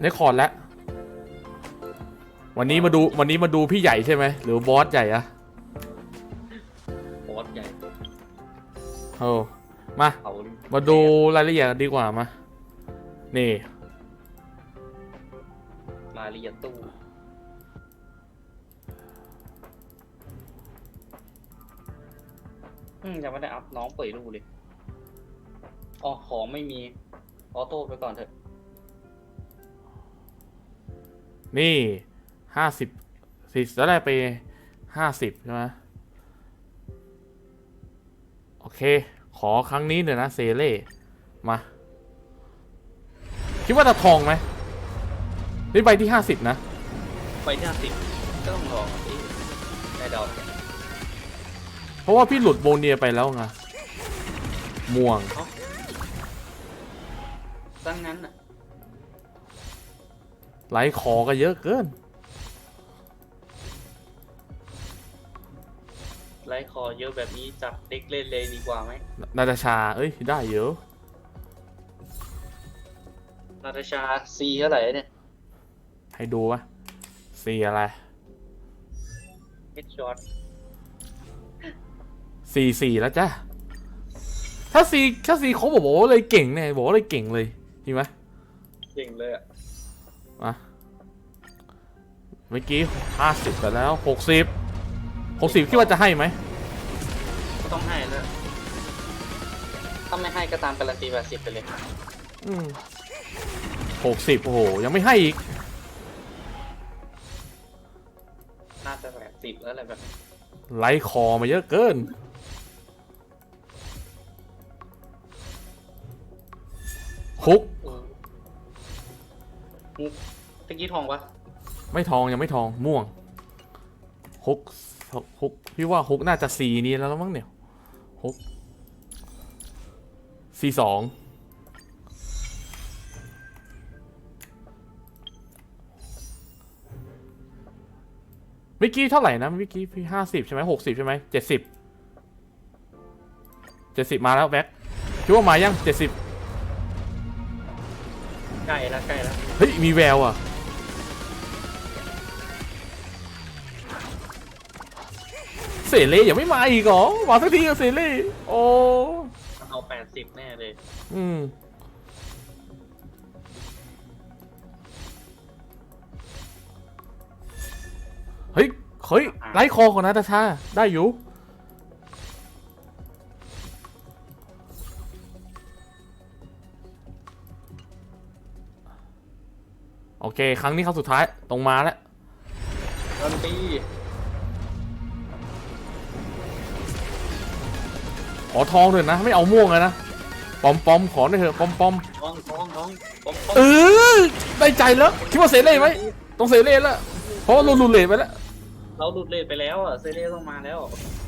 ในคอร์ดแล้ววันนี้มาดูวันนี้มาดูพี่ใหญ่ใช่ไหมหรือบอสใหญ่อะบอสใหญ่โอ้มาเอามาดูรายละเอียดกันดีกว่ามา นี่รายละเอียดตู้อืมยังไม่ได้อัพน้องเปิดรูเลยอ๋อของไม่มีออโต้ไปก่อนเถอะ นี่ห้าสิบสิแล้วได้ไปห้าสิบใช่ไหมโอเค ขอครั้งนี้หน่อยนะเซเล่มา คิดว่าจะทองไหมนี่ใบที่ห้าสิบนะไปที่ห้าสิบก็ต้องรอที่ได้ดอกเพราะว่าพี่หลุดโบเนียไปแล้วไงม่วงดังนั้นอะ ไหลคอก็เยอะเกิน ไล่คอเยอะแบบนี้จับเด็กเล่นเลยดีกว่าไหมนาตาชา เอ้ย ได้เยอะนาตาชาซีเท่าไหร่เนี่ยให้ดูวะสีอะไรเฮดช็อตสี่สี่แล้วจ้ะถ้าสีถ้าสีเขาบอกว่าเลยเก่งเนี่ยบอกว่าเลยเก่งเลยจริงไหมเก่งเลยอะ มาเมื่อกี้ห้าสิบไปแล้วหกสิบหกสิบคิดว่าจะให้ไหมก็ต้องให้แล้วถ้าไม่ให้ก็ตามการันตีแบบสิบไปเลยหกสิบโอ้โห ยังไม่ให้อีก น่าจะแบบสิบแล้วอะไรแบบนี้ไลค์คอมาเยอะเกิน คุกเออ มุกตะกี้ทองปะไม่ทองยังไม่ทองม่วงฮุกฮุกพี่ว่าฮุกน่าจะสีนี้แล้วมั้งเนี่ยฮุกสีสองเมื่อกี้เท่าไหร่นะเมื่อกี้พี่ห้าสิบใช่ไหมหกสิบใช่ไหมเจ็ดสิบเจ็ดสิบมาแล้วแบ็คคิดว่ามายังเจ็ดสิบ ใกล้แล้วใกล้แล้วเฮ้ยมีแววอะเซเล่ยังไม่มาอีกเหรอมาสักทีกับเซเล่โอ้เอาแปดสิบแน่เลยอืมเฮ้ยเฮ้ยไล่คอของนาตาชาได้อยู่ โอเค ครั้งนี้ครั้งสุดท้ายตรงมาแล้วการันตีขอทองเถอะนะ ไม่เอาม่วงเลยนะปอมปอมขอหน่อยเถอะปอมปอมทองทองทองปอมปอมเออได้ใจแล้วคิดว่าเซเล่ไหมต้องเซเล่แล้วเพราะว่าเราลุนเลทไปแล้วเราหลุดเลทไปแล้วอะเซเล่ต้องมาแล้ว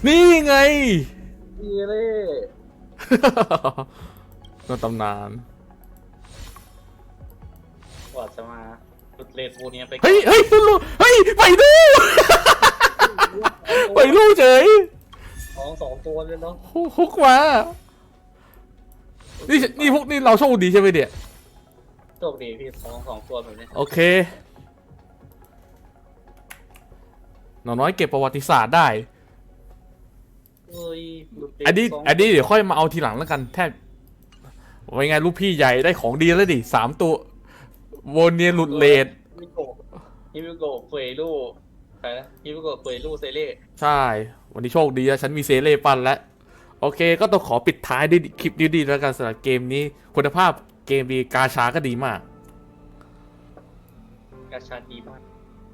นี่ไง เซเล่นตำนาน เลทฟูเนี้ยไปเฮ้ยเฮ้ยลุเฮ้ยไปดูไปดูเฉยทองสองตัวเลยเนาะฮุฮุกมานี่นี่พวกนี่เราโชคดีใช่ไหมเดี๋ยโชคดีพี่ทองสองตัวแบบนี้โอเคหน่อน้อยเก็บประวัติศาสตร์ได้เฮ้ยหลุดเลทอันนี้สงอันนี้เดี๋ยวค่อยมาเอาทีหลังแล้วกันแทบว่าไงลูกพี่ใหญ่ได้ของดีแล้วดิสามตัวโวเนียหลุดเลด ฮิมิโกะฮิมิโกะเฟยลูใครนะฮิมิโกะเฟยลูเซเล่ใช่ วันนี้โชคดีนะฉันมีเซเล่ปันแล้ว โอเค ก็ต้องขอปิดท้ายด้วยคลิปดีๆแล้วกันสำหรับเกมนี้ คุณภาพเกมดีกาชาก็ดีมาก กาชาดีมาก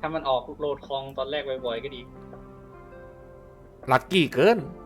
ถ้ามันออกโหลดคลองตอนแรกบ่อยๆก็ดี ลัคกี้เกินเ